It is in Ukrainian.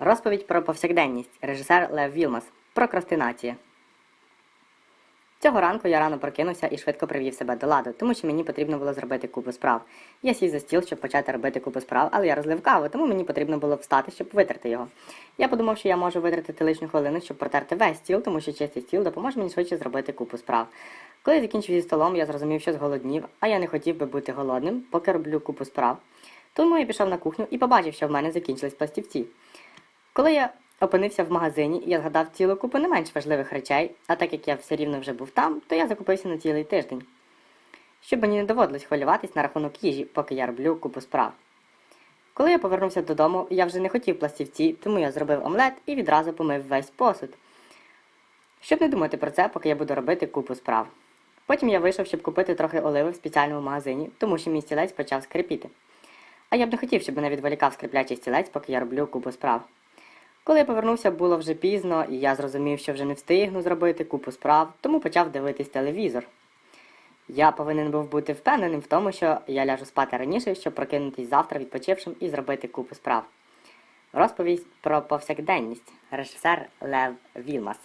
Розповідь про повсякденність. Режисер Лев Вілмас. Прокрастинація. Цього ранку я рано прокинувся і швидко привів себе до ладу, тому що мені потрібно було зробити купу справ. Я сів за стіл, щоб почати робити купу справ, але я розлив каву, тому мені потрібно було встати, щоб витерти його. Я подумав, що я можу витратити лишню хвилину, щоб протерти весь стіл, тому що чистий стіл допоможе мені швидше зробити купу справ. Коли я закінчив зі столом, я зрозумів, що зголоднів, а я не хотів би бути голодним, поки роблю купу справ. Тому я пішов на кухню і побачив, що в мене закінчились пластівці. Коли я опинився в магазині, я згадав цілу купу не менш важливих речей, а так як я все рівно вже був там, то я закупився на цілий тиждень. Щоб мені не доводилось хвилюватись на рахунок їжі, поки я роблю купу справ. Коли я повернувся додому, я вже не хотів пластівці, тому я зробив омлет і відразу помив весь посуд. Щоб не думати про це, поки я буду робити купу справ. Потім я вийшов, щоб купити трохи оливи в спеціальному магазині, тому що мій стілець почав скрипіти. А я б не хотів, щоб мене відволікав скриплячий стілець, поки я роблю купу справ. Коли я повернувся, було вже пізно, і я зрозумів, що вже не встигну зробити купу справ, тому почав дивитись телевізор. Я повинен був бути впевненим в тому, що я ляжу спати раніше, щоб прокинутись завтра відпочившим і зробити купу справ. Розповість про повсякденність. Режисер Лев Вілмас.